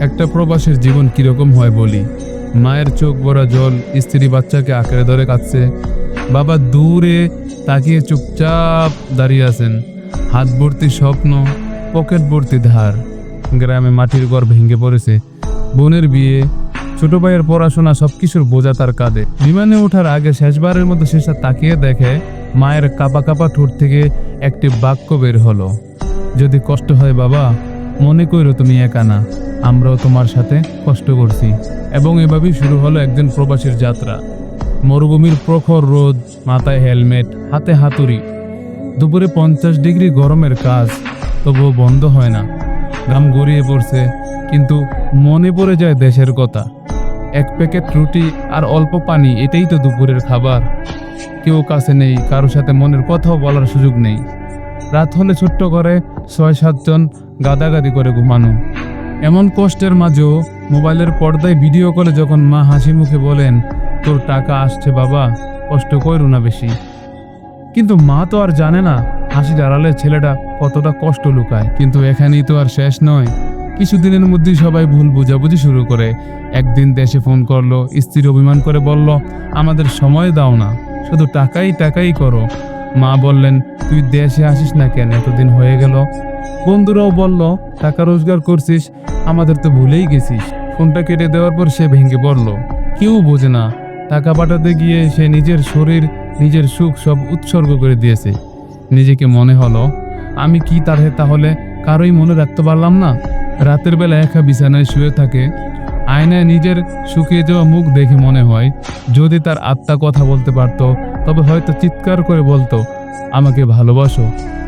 একটা প্রবাসের জীবন কীরকম হয় বলি? মায়ের চোখ ভরা জল, স্ত্রী বাচ্চাকে আঁকড়ে ধরে কাঁদছে। বাবা দূরে তাকিয়ে চুপচাপ দাঁড়িয়ে আছেন। হাত ভর্তি স্বপ্ন, পকেট ভর্তি ধার। গ্রামে মাটির ঘর ভেঙে পড়েছে। বোনের বিয়ে, ছোট ভাইয়ের পড়াশোনা সবকিছুর বোঝা তার কাঁধে। বিমানে ওঠার আগে শেষবারের মতো শেষা তাকিয়ে দেখে মায়ের কাপা কাপা ঠোঁট থেকে একটি বাক্য বের হলো। যদি কষ্ট হয় বাবা, মনে কইরো তুমি একা না। আমরাও তোমার সাথে কষ্ট করছি। এবং এভাবেই শুরু হলো একজন প্রবাসীর যাত্রা। মরুভূমির প্রখর রোদ, মাথায় হেলমেট, হাতে হাতুড়ি। দুপুরে পঞ্চাশ ডিগ্রি গরমের কাজ, তবুও বন্ধ হয় না। ঘাম গড়িয়ে পড়ছে, কিন্তু মনে পড়ে যায় দেশের কথা। এক প্যাকেট রুটি আর অল্প পানি, এটাই তো দুপুরের খাবার। কেউ কাছে নেই কারোর সাথে মনের কথাও বলার সুযোগ নেই। রাত হলে ছোট্ট করে ছয় সাতজন গাদাগাদি করে ঘুমানো। এমন কষ্টের মাঝেও মোবাইলের পর্দায় ভিডিও কলে যখন মা হাসি মুখে বলেন, তোর টাকা আসছে বাবা, কষ্ট করু না বেশি। কিন্তু মা তো আর জানে না হাসি আড়ালে ছেলেটা কতটা কষ্ট লুকায়। কিন্তু এখানেই তো আর শেষ নয়। কিছুদিনের মধ্যেই সবাই ভুল বোঝাবুঝি শুরু করে। একদিন দেশে ফোন করল স্ত্রী অভিমান করে বলল, আমাদের সময় দাও না, শুধু টাকাই টাকাই করো। মা বললেন, তুই দেশে আসিস না কেন? এতদিন হয়ে গেল। বন্ধুরাও বলল, টাকা রোজগার করছিস আমাদের তো ভুলেই গেছিস। ফোনটা কেটে দেওয়ার পর সে ভেঙে পড়ল। কেউ বোঝে না, টাকা পাঠাতে গিয়ে সে নিজের শরীর, নিজের সুখ সব উৎসর্গ করে দিয়েছে। নিজেকে মনে হলো, আমি কি তার তাহলে কারোই মনে রাখতে পারলাম না? রাতের বেলা একা বিছানায় শুয়ে থাকে, আয়নায় নিজের শুকিয়ে যাওয়া মুখ দেখে মনে হয়, যদি তার আত্মা কথা বলতে পারত, তবে হয়তো চিৎকার করে বলতো, আমাকে ভালোবাসো,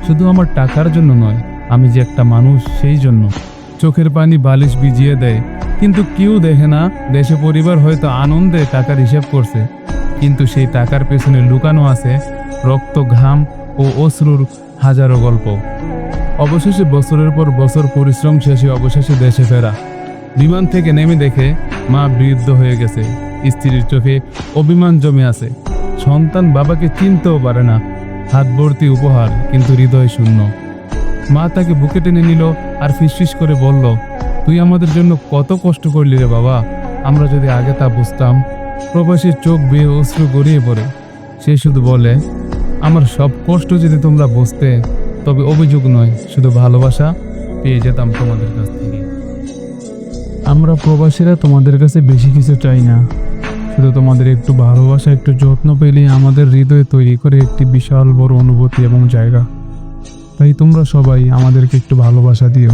শুধু আমার টাকার জন্য নয়, আমি যে একটা মানুষ সেই জন্য। চোখের পানি বালিশ ভিজিয়ে দেয়। কিন্তু কেউ দেখে না, দেশে পরিবার হয়তো আনন্দে টাকার হিসাব করছে। কিন্তু সেই টাকার পেছনে লুকানো আছে রক্ত ঘাম ও অশ্রুর হাজারো গল্প। অবশেষে বছরের পর বছর পরিশ্রম শেষে অবশেষে দেশে ফেরা। বিমান থেকে নেমে দেখে মা বৃদ্ধ হয়ে গেছে। স্ত্রীর চোখে অভিমান জমে আছে। সন্তান বাবাকে চিনতেও পারে না। হাত ভর্তি উপহার, কিন্তু হৃদয় শূন্য। মা তাকে বুকে টেনে নিল আর ফিসফিস করে বলল, তুই আমাদের জন্য কত কষ্ট করলি রে বাবা। আমরা যদি আগে তা বুঝতাম, প্রবাসীর চোখ বেয়ে অশ্রু গড়িয়ে পড়ে। সে শুধু বলে, আমার সব কষ্ট যদি তোমরা বুঝতে, তবে অভিযোগ নয়, শুধু ভালোবাসা পেয়ে যেতাম তোমাদের কাছ থেকে। আমরা প্রবাসীরা তোমাদের কাছে বেশি কিছু চাই না। শুধু তোমাদের একটু ভালোবাসা, একটু যত্ন পেলেই আমাদের হৃদয়ে তৈরি করে একটি বিশাল বড় অনুভূতি এবং জায়গা। তাই তোমরা সবাই আমাদেরকে একটু ভালোবাসা দিও।